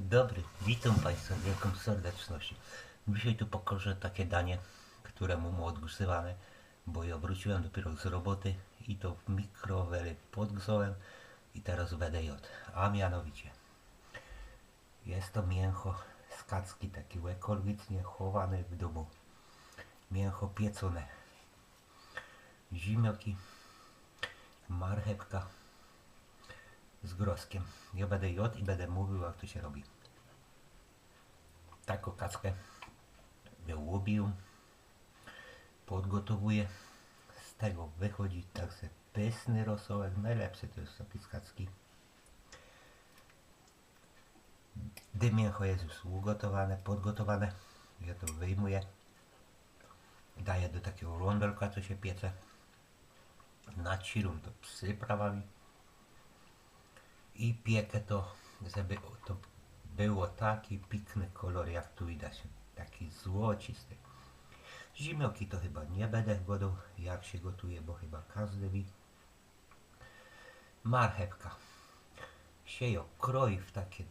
Dobry, witam Państwa z wielką serdecznością. Dzisiaj tu pokażę takie danie, któremu mu odgrzewamy, bo ja wróciłem dopiero z roboty i to w mikroweli podgrzałem i teraz będę jadł. A mianowicie jest to mięcho z kacki, takie ekologicznie chowane w domu. Mięcho pieczone. Zimioki, marchewka, z groskiem. Ja będę jadł i będę mówił, jak to się robi. Taką kackę wyłubił, podgotowuję. Z tego wychodzi także pyszny rosołek. Najlepszy to jest taki z kacki. Gdy mięcho jest już ugotowane, podgotowane, ja to wyjmuję. Daję do takiego rondelka, co się piecze. Nacirum to przyprawami i piekę to, żeby to było taki piękny kolor, jak tu widać, taki złocisty. Zimioki to chyba nie będę godą, jak się gotuje, bo chyba każdy wie. Marchewka się ją kroi w takie